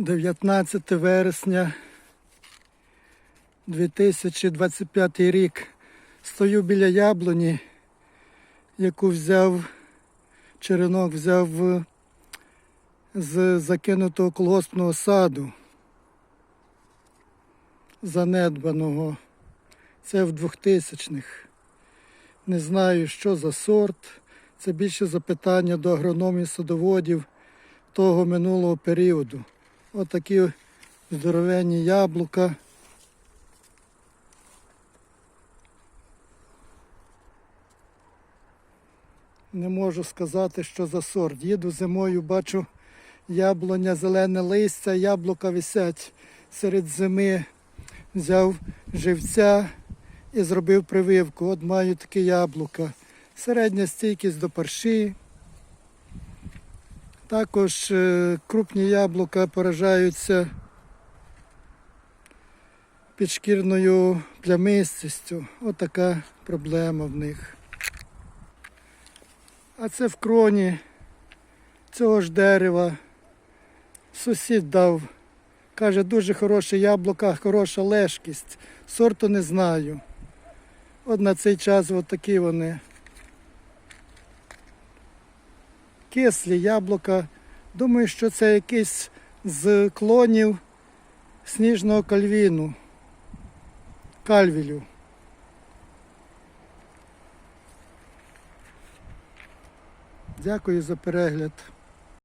19 вересня 2025 рік. Стою біля яблуні, яку взяв черенок взяв з закинутого колгоспного саду, занедбаного. Це в 2000-х. Не знаю, що за сорт. Це більше запитання до агрономів садоводів того минулого періоду. Отакі здоровенні яблука. Не можу сказати, що за сорт. Їду зимою, бачу яблуня, зелене листя, яблука висять серед зими. Взяв живця і зробив прививку. От маю таке яблука. Середня стійкість до парші. Також е, крупні яблука поражаються підшкірною плямистістю. Отака проблема в них. А це в кроні цього ж дерева. Сусід дав. Каже, дуже хороше яблука, хороша лежкість. Сорту не знаю. От на цей час от такі вони. Кислі яблука. Думаю, що це якийсь з клонів сніжного кальвіну. Кальвілю. Дякую за перегляд.